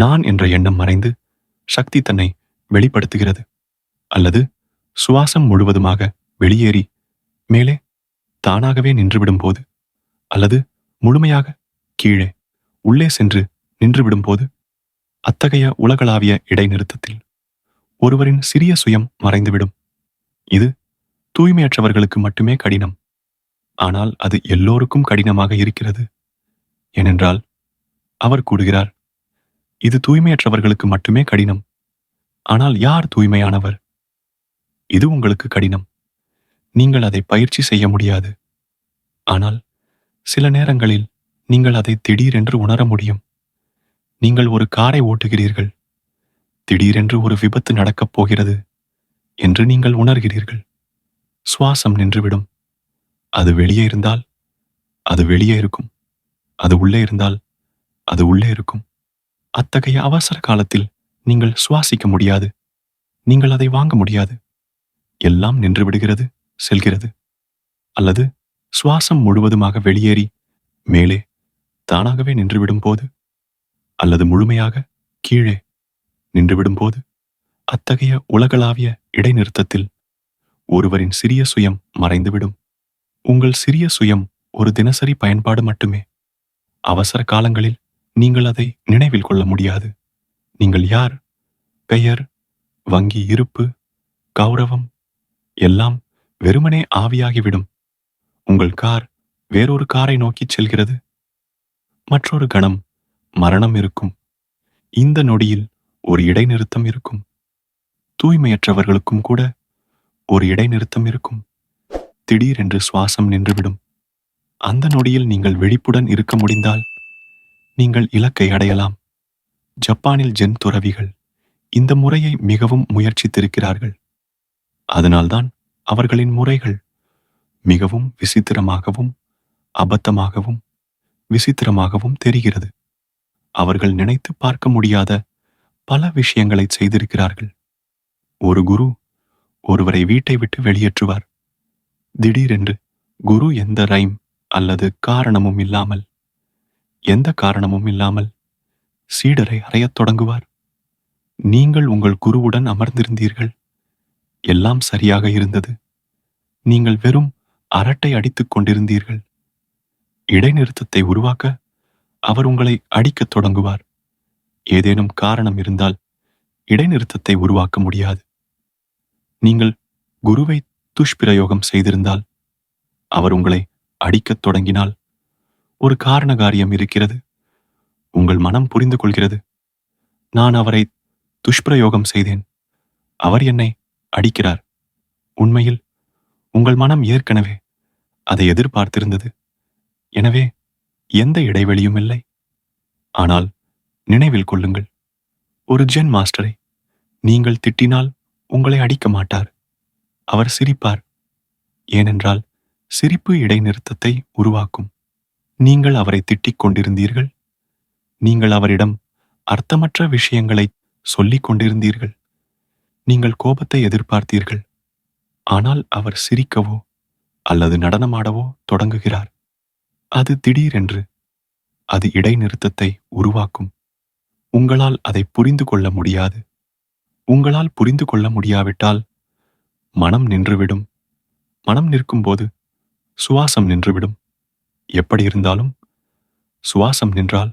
நான் என்ற எண்ணம் மறைந்து சக்தி தன்னை வெளிப்படுத்துகிறது. அல்லது சுவாசம் முழுவதுமாக வெளியேறி மேலே தானாகவே நின்றுவிடும் போது அல்லது முழுமையாக கீழே உள்ளே சென்று நின்றுவிடும் போது அத்தகைய உலகளாவிய இடைநிறுத்தத்தில் ஒருவரின் சிறிய சுயம் மறைந்துவிடும். இது தூய்மையற்றவர்களுக்கு மட்டுமே கடினம். ஆனால் அது எல்லோருக்கும் கடினமாக இருக்கிறது. ஏனென்றால் அவர் கூறுகிறார் இது தூய்மையற்றவர்களுக்கு மட்டுமே கடினம். ஆனால் யார் தூய்மையானவர்? இது உங்களுக்கு கடினம். நீங்கள் அதை பயிற்சி செய்ய முடியாது. ஆனால் சில நேரங்களில் நீங்கள் அதை திடீரென்று உணர முடியும். நீங்கள் ஒரு காரை ஓட்டுகிறீர்கள். திடீரென்று ஒரு விபத்து நடக்கப் போகிறது என்று நீங்கள் உணர்கிறீர்கள். சுவாசம் நின்றுவிடும். அது வெளியே இருந்தால் அது வெளியே இருக்கும். அது உள்ளே இருந்தால் அது உள்ளே இருக்கும். அத்தகைய அவசர காலத்தில் நீங்கள் சுவாசிக்க முடியாது. நீங்கள் அதை வாங்க முடியாது. எல்லாம் நின்று விடுகிறது செல்கிறது. அல்லது சுவாசம் முழுவதுமாக வெளியேறி மேலே தானாகவே நின்றுவிடும் போது அல்லது முழுமையாக கீழே நின்றுவிடும் போது அத்தகைய உலகளாவிய இடைநிறுத்தத்தில் ஒருவரின் சிறிய சுயம் மறைந்துவிடும் உங்கள் சிறிய சுயம் ஒரு தினசரி பயன்பாடு மட்டுமே. அவசர காலங்களில் நீங்கள் அதை நினைவில் கொள்ள முடியாது. நீங்கள் யார்? பெயர் வங்கி இருப்பு கௌரவம் எல்லாம் வெறுமனே ஆவியாகிவிடும். உங்கள் கார் வேறொரு காரை நோக்கிச் செல்கிறது. மற்றொரு கணம் மரணம் இருக்கும். இந்த நொடியில் ஒரு இடைநிறுத்தம் இருக்கும். தூய்மையற்றவர்களுக்கும் கூட ஒரு இடைநிறுத்தம் இருக்கும். திடீரென்று சுவாசம் நின்றுவிடும். அந்த நொடியில் நீங்கள் விழிப்புடன் இருக்க முடிந்தால் நீங்கள் இலக்கை அடையலாம். ஜப்பானில் ஜென் துறவிகள் இந்த முறையை மிகவும் முயற்சித்திருக்கிறார்கள். அதனால்தான் அவர்களின் முறைகள் மிகவும் விசித்திரமாகவும் அபத்தமாகவும் விசித்திரமாகவும் தெரிகிறது. அவர்கள் நினைத்து பார்க்க முடியாத பல விஷயங்களை செய்திருக்கிறார்கள். ஒரு குரு ஒருவரை வீட்டை விட்டு வெளியேற்றுவார். திடீரென்று குரு எந்த ரைம் அல்லது காரணமும் இல்லாமல் எந்த காரணமும் இல்லாமல் சீடரை அறையத் தொடங்குவார். நீங்கள் உங்கள் குருவுடன் அமர்ந்திருந்தீர்கள். எல்லாம் சரியாக இருந்தது. நீங்கள் வெறும் அரட்டை அடித்துக் கொண்டிருந்தீர்கள். இடைநிறுத்தத்தை உருவாக்க அவர் உங்களை அடிக்கத் தொடங்குவார். ஏதேனும் காரணம் இருந்தால் இடைநிறுத்தத்தை உருவாக்க முடியாது. நீங்கள் குருவை துஷ்பிரயோகம் செய்திருந்தால் அவர் உங்களை அடிக்கத் தொடங்கினால் ஒரு காரண காரியம் இருக்கிறது. உங்கள் மனம் புரிந்து கொள்கிறது. நான் அவரை துஷ்பிரயோகம் செய்தேன். அவர் என்னை அடிக்கிறார். உண்மையில் உங்கள் மனம் ஏற்கனவே அதை எதிர்பார்த்திருந்தது. எனவே எந்த இடைவெளியும் இல்லை. ஆனால் நினைவில் கொள்ளுங்கள். ஒரு ஜென் மாஸ்டரை நீங்கள் திட்டினால் உங்களை அடிக்க மாட்டார். அவர் சிரிப்பார். ஏனென்றால் சிரிப்பு இடைநிறுத்தத்தை உருவாக்கும். நீங்கள் அவரை திட்டிக் கொண்டிருந்தீர்கள்? நீங்கள் அவரிடம் அர்த்தமற்ற விஷயங்களை சொல்லிக் கொண்டிருந்தீர்கள்? நீங்கள் கோபத்தை எதிர்பார்த்தீர்கள். ஆனால் அவர் சிரிக்கவோ அல்லது நடனமாடவோ தொடங்குகிறார். அது திடீரென்று அது இடைநிறுத்தத்தை உருவாக்கும். உங்களால் அதை புரிந்து கொள்ள முடியாது. உங்களால் புரிந்து கொள்ள முடியாவிட்டால் மனம் நின்றுவிடும். மனம் நிற்கும்போது சுவாசம் நின்றுவிடும். எப்படி இருந்தாலும் சுவாசம் நின்றால்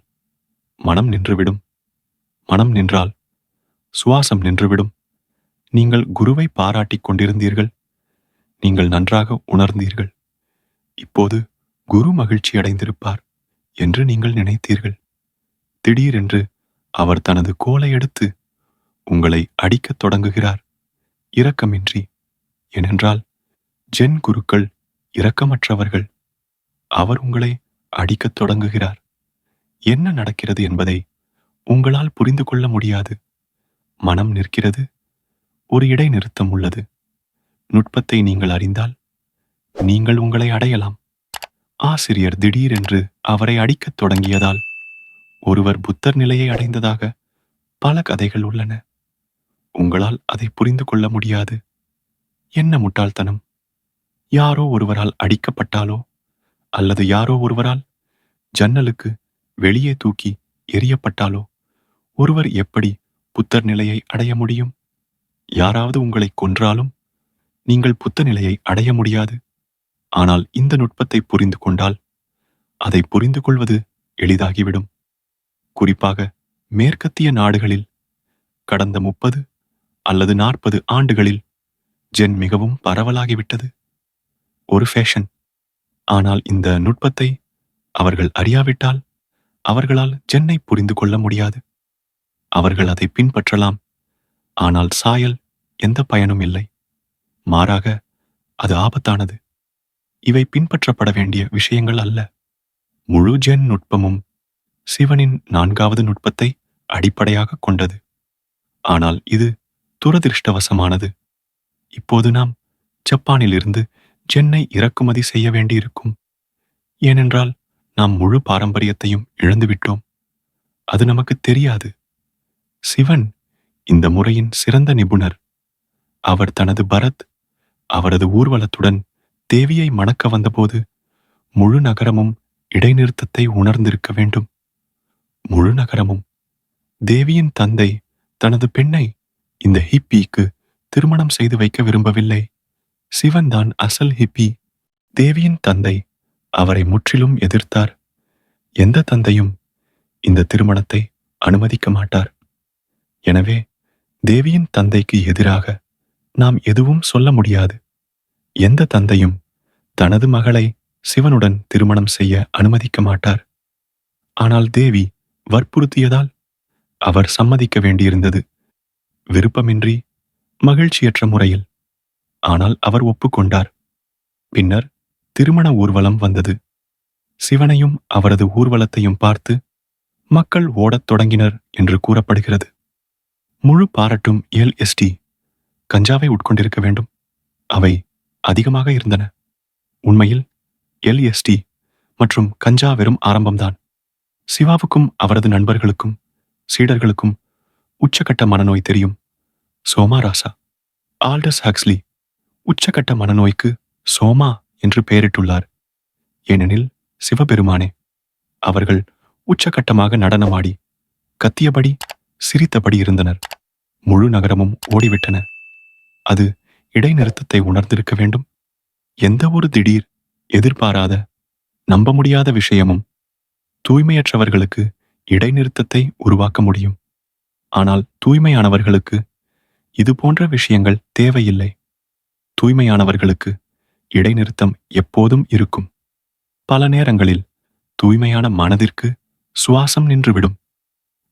மனம் நின்றுவிடும். மனம் நின்றால் சுவாசம் நின்றுவிடும். நீங்கள் குருவை பாராட்டிக் கொண்டிருந்தீர்கள். நீங்கள் நன்றாக உணர்ந்தீர்கள். இப்போது குரு மகிழ்ச்சி அடைந்திருப்பார் என்று நீங்கள் நினைத்தீர்கள். திடீரென்று அவர் தனது கோலை எடுத்து உங்களை அடிக்கத் தொடங்குகிறார். இரக்கமின்றி. ஏனென்றால் ஜென் குருக்கள் இரக்கமற்றவர்கள். அவர் உங்களை அடிக்கத் தொடங்குகிறார். என்ன நடக்கிறது என்பதை உங்களால் புரிந்து கொள்ள முடியாது. மனம் நிற்கிறது. ஒரு இடைநிறுத்தம் உள்ளது. நுட்பத்தை நீங்கள் அறிந்தால் நீங்கள் உங்களை அடையலாம். ஆசிரியர் திடீரென்று அவரை அடிக்கத் தொடங்கியதால் ஒருவர் புத்தர் நிலையை அடைந்ததாக பல கதைகள் உள்ளன. உங்களால் அதை புரிந்து கொள்ள முடியாது. என்ன முட்டாள்தனம். யாரோ ஒருவரால் அடிக்கப்பட்டாலோ அல்லது யாரோ ஒருவரால் ஜன்னலுக்கு வெளியே தூக்கி எரியப்பட்டாலோ ஒருவர் எப்படி புத்தர் நிலையை அடைய முடியும்? யாராவது உங்களை கொன்றாலும் நீங்கள் புத்த நிலையை அடைய முடியாது. ஆனால் இந்த நுட்பத்தை புரிந்து கொண்டால் அதை புரிந்து கொள்வது எளிதாகிவிடும். குறிப்பாக மேற்கத்திய நாடுகளில் கடந்த முப்பது அல்லது நாற்பது ஆண்டுகளில் ஜென் மிகவும் பரவலாகிவிட்டது. ஒரு ஃபேஷன் ஆனால் இந்த நுட்பத்தை அவர்கள் அறியாவிட்டால் அவர்களால் ஜென்னை புரிந்து கொள்ள முடியாது. அவர்கள் அதை பின்பற்றலாம். ஆனால் சாயல் எந்த பயனும் இல்லை. மாறாக அது ஆபத்தானது. இவை பின்பற்றப்பட வேண்டிய விஷயங்கள் அல்ல. முழு ஜென் நுட்பமும் சிவனின் நான்காவது நுட்பத்தை அடிப்படையாக கொண்டது. ஆனால் இது துரதிருஷ்டவசமானது. இப்போது நாம் ஜப்பானிலிருந்து ஜென்னை இறக்குமதி செய்ய வேண்டியிருக்கும். ஏனென்றால் நாம் முழு பாரம்பரியத்தையும் இழந்துவிட்டோம் அது நமக்கு தெரியாது. சிவன் இந்த முறையின் சிறந்த நிபுணர். அவர் தனது பரத் அவரது ஊர்வலத்துடன் தேவியை மணக்க வந்தபோது முழு நகரமும் இடைநிறுத்தத்தை உணர்ந்திருக்க வேண்டும். முழு நகரமும். தேவியின் தந்தை தனது பெண்ணை இந்த ஹிப்பிக்கு திருமணம் செய்து வைக்க விரும்பவில்லை. சிவன்தான் அசல் ஹிப்பி. தேவியின் தந்தை அவரை முற்றிலும் எதிர்த்தார். எந்த தந்தையும் இந்த திருமணத்தை அனுமதிக்க மாட்டார். எனவே தேவியின் தந்தைக்கு எதிராக நாம் எதுவும் சொல்ல முடியாது. எந்த தந்தையும் தனது மகளை சிவனுடன் திருமணம் செய்ய அனுமதிக்க மாட்டார். ஆனால் தேவி வற்புறுத்தியதால் அவர் சம்மதிக்க வேண்டியிருந்தது. விருப்பமின்றி மகிழ்ச்சியற்ற முறையில் ஆனால் அவர் ஒப்புக்கொண்டார். பின்னர் திருமண ஊர்வலம் வந்தது. சிவனையும் அவரது ஊர்வலத்தையும் பார்த்து மக்கள் ஓடத் தொடங்கினர் என்று கூறப்படுகிறது. முழு பாராட்டும் எல்எஸ்டி கஞ்சாவை உட்கொண்டிருக்க வேண்டும். அவை அதிகமாக இருந்தன. உண்மையில் எல்எஸ்டி மற்றும் கஞ்சா வெறும் ஆரம்பம்தான். சிவாவுக்கும் அவரது நண்பர்களுக்கும் சீடர்களுக்கும் உச்சக்கட்ட மனநோய் தெரியும். சோமாராசா ஆல்டஸ் ஹக்ஸ்லி உச்சகட்ட மனநோய்க்கு சோமா என்று பெயரிட்டுள்ளார். ஏனெனில் சிவபெருமானே அவர்கள் உச்சகட்டமாக நடனமாடி கத்தியபடி சிரித்தபடி இருந்தனர். முழு நகரமும் ஓடிவிட்டன. அது இடைநிறுத்தத்தை உணர்ந்திருக்க வேண்டும். எந்த ஒரு திடீர் எதிர்பாராத நம்ப முடியாத விஷயமும் தூய்மையற்றவர்களுக்கு இடைநிறுத்தத்தை உருவாக்க முடியும். ஆனால் தூய்மையானவர்களுக்கு இது போன்ற விஷயங்கள் தேவையில்லை. தூய்மையானவர்களுக்கு இடைநிறுத்தம் எப்போதும் இருக்கும். பல நேரங்களில் தூய்மையான மனதிற்கு சுவாசம் நின்றுவிடும்.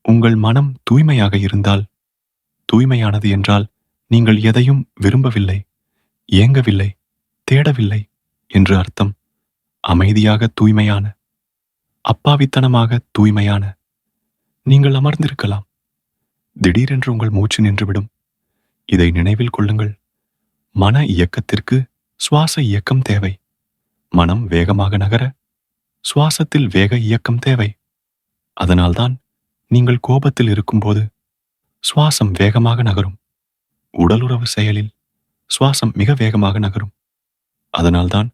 உங்கள் மனம் தூய்மையாக இருந்தால் தூய்மையானது என்றால் நீங்கள் எதையும் விரும்பவில்லை ஏங்கவில்லை தேடவில்லை என்று அர்த்தம். அமைதியாக தூய்மையான அப்பாவித்தனமாக தூய்மையான நீங்கள் அமர்ந்திருக்கலாம். திடீரென்று உங்கள் மூச்சு நின்றுவிடும். இதை நினைவில் கொள்ளுங்கள். மன இயக்கத்திற்கு சுவாச இயக்கம் தேவை. மனம் வேகமாக நகர சுவாசத்தில் வேக இயக்கம் தேவை. அதனால்தான் நீங்கள் கோபத்தில் இருக்கும்போது சுவாசம் வேகமாக நகரும். உடலுறவு செயலில் சுவாசம் மிக வேகமாக நகரும். அதனால்தான்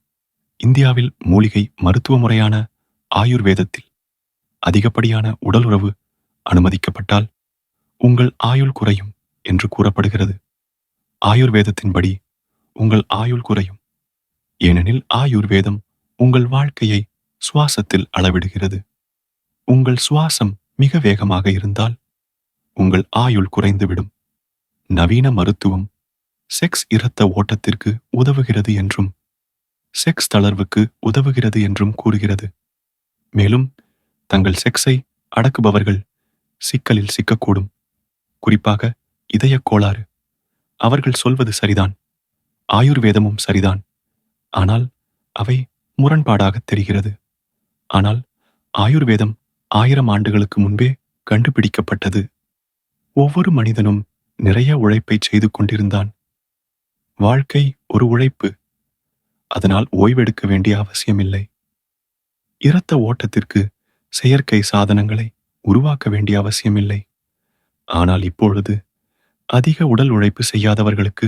இந்தியாவில் மூலிகை மருத்துவ முறையான ஆயுர்வேதத்தில் அதிகப்படியான உடலுறவு அனுமதிக்கப்பட்டால் உங்கள் ஆயுள் குறையும் என்று கூறப்படுகிறது. ஆயுர்வேதத்தின்படி உங்கள் ஆயுள் குறையும். ஏனெனில் ஆயுர்வேதம் உங்கள் வாழ்க்கையை சுவாசத்தில் அளவிடுகிறது. உங்கள் சுவாசம் மிக வேகமாக இருந்தால் உங்கள் ஆயுள் குறைந்துவிடும். நவீன மருத்துவம் செக்ஸ் இரத்த ஓட்டத்திற்கு உதவுகிறது என்றும் செக்ஸ் தளர்வுக்கு உதவுகிறது என்றும் கூறுகிறது. மேலும் தங்கள் செக்ஸை அடக்குபவர்கள் சிக்கலில் சிக்கக்கூடும். குறிப்பாக இதயக் கோளாறு. அவர்கள் சொல்வது சரிதான். ஆயுர்வேதமும் சரிதான். ஆனால் அவை முரண்பாடாகத் தெரிகிறது. ஆனால் ஆயுர்வேதம் ஆயிரம் ஆண்டுகளுக்கு முன்பே கண்டுபிடிக்கப்பட்டது. ஒவ்வொரு மனிதனும் நிறைய உழைப்பை செய்து கொண்டிருந்தான். வாழ்க்கை ஒரு உழைப்பு. அதனால் ஓய்வெடுக்க வேண்டிய அவசியமில்லை. இரத்த ஓட்டத்திற்கு செயற்கை சாதனங்களை உருவாக்க வேண்டிய அவசியமில்லை. ஆனால் இப்பொழுது அதிக உடல் உழைப்பு செய்யாதவர்களுக்கு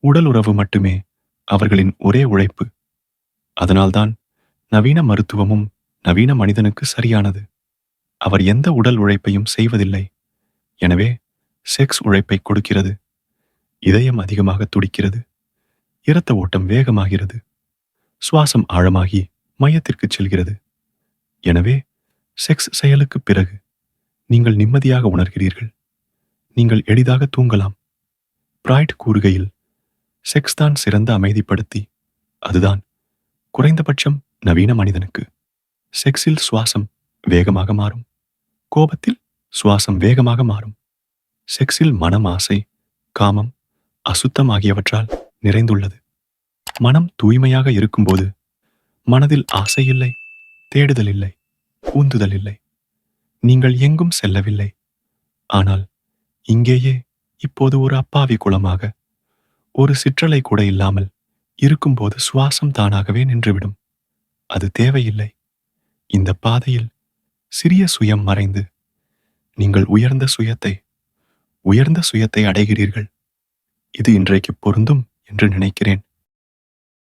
உடல் உறவு மட்டுமே அவர்களின் ஒரே உழைப்பு. அதனால்தான் நவீன மருத்துவமும் நவீன மனிதனுக்கு சரியானது. அவர் எந்த உடல் உழைப்பையும் செய்வதில்லை. எனவே செக்ஸ் உழைப்பை கொடுக்கிறது. இதயம் அதிகமாக துடிக்கிறது. இரத்த ஓட்டம் வேகமாகிறது. சுவாசம் ஆழமாகி மையத்திற்கு செல்கிறது. எனவே செக்ஸ் செயலுக்குப் பிறகு நீங்கள் நிம்மதியாக உணர்கிறீர்கள். நீங்கள் எளிதாக தூங்கலாம். பிராய்ட் கூறுகையில் செக்ஸ் தான் சிறந்த அமைதிப்படுத்தி. அதுதான் குறைந்தபட்சம் நவீன மனிதனுக்கு. செக்ஸில் சுவாசம் வேகமாக மாறும். கோபத்தில் சுவாசம் வேகமாக மாறும். செக்ஸில் மனம் ஆசை காமம் அசுத்தம் ஆகியவற்றால் நிறைந்துள்ளது. மனம் தூய்மையாக இருக்கும்போது மனதில் ஆசை இல்லை தேடுதல் இல்லை ஊந்துதல் இல்லை. நீங்கள் எங்கும் செல்லவில்லை. ஆனால் இங்கேயே இப்போது ஒரு அப்பாவி குளமாக ஒரு சிற்றலை கூட இல்லாமல் இருக்கும்போது சுவாசம் தானாகவே நின்றுவிடும். அது தேவையில்லை. இந்த பாதையில் சிறிய சுயம் மறைந்து நீங்கள் உயர்ந்த சுயத்தை உயர்ந்த சுயத்தை அடைகிறீர்கள். இது இன்றைக்கு பொருந்தும் என்று நினைக்கிறேன்.